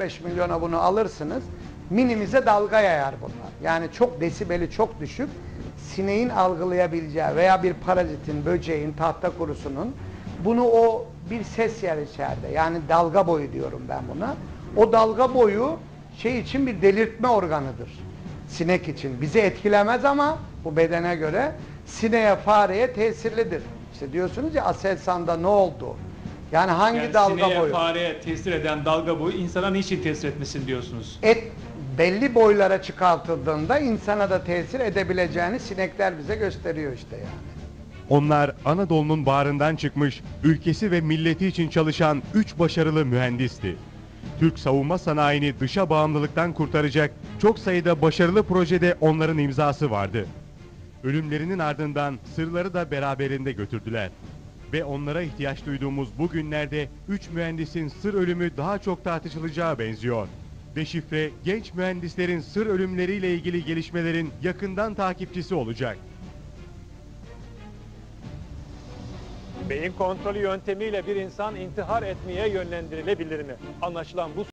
5 milyona bunu alırsınız. Minimize dalga yayar bunlar. Yani çok desibeli çok düşük. Sineğin algılayabileceği veya bir parazitin, böceğin, tahta kurusunun bunu o bir ses yer içeride. Yani dalga boyu diyorum ben buna. O dalga boyu şey için bir delirtme organıdır. Sinek için. Bizi etkilemez ama bu bedene göre sineğe, fareye tesirlidir. İşte diyorsunuz ya Aselsan'da ne oldu? Yani hangi Yani dalga sineğe, boyu? fareye tesir eden dalga boyu insana niçin tesir etmesin diyorsunuz? et belli boylara çıkartıldığında insana da tesir edebileceğini sinekler bize gösteriyor işte yani. Onlar Anadolu'nun bağrından çıkmış, ülkesi ve milleti için çalışan 3 başarılı mühendisti. Türk savunma sanayini dışa bağımlılıktan kurtaracak çok sayıda başarılı projede onların imzası vardı. Ölümlerinin ardından sırları da beraberinde götürdüler. Ve onlara ihtiyaç duyduğumuz bu günlerde 3 mühendisin sır ölümü daha çok tartışılacağı benziyor. Deşifre, genç mühendislerin sır ölümleriyle ilgili gelişmelerin yakından takipçisi olacak. Beyin kontrolü yöntemiyle bir insan intihar etmeye yönlendirilebilir mi? Anlaşılan bu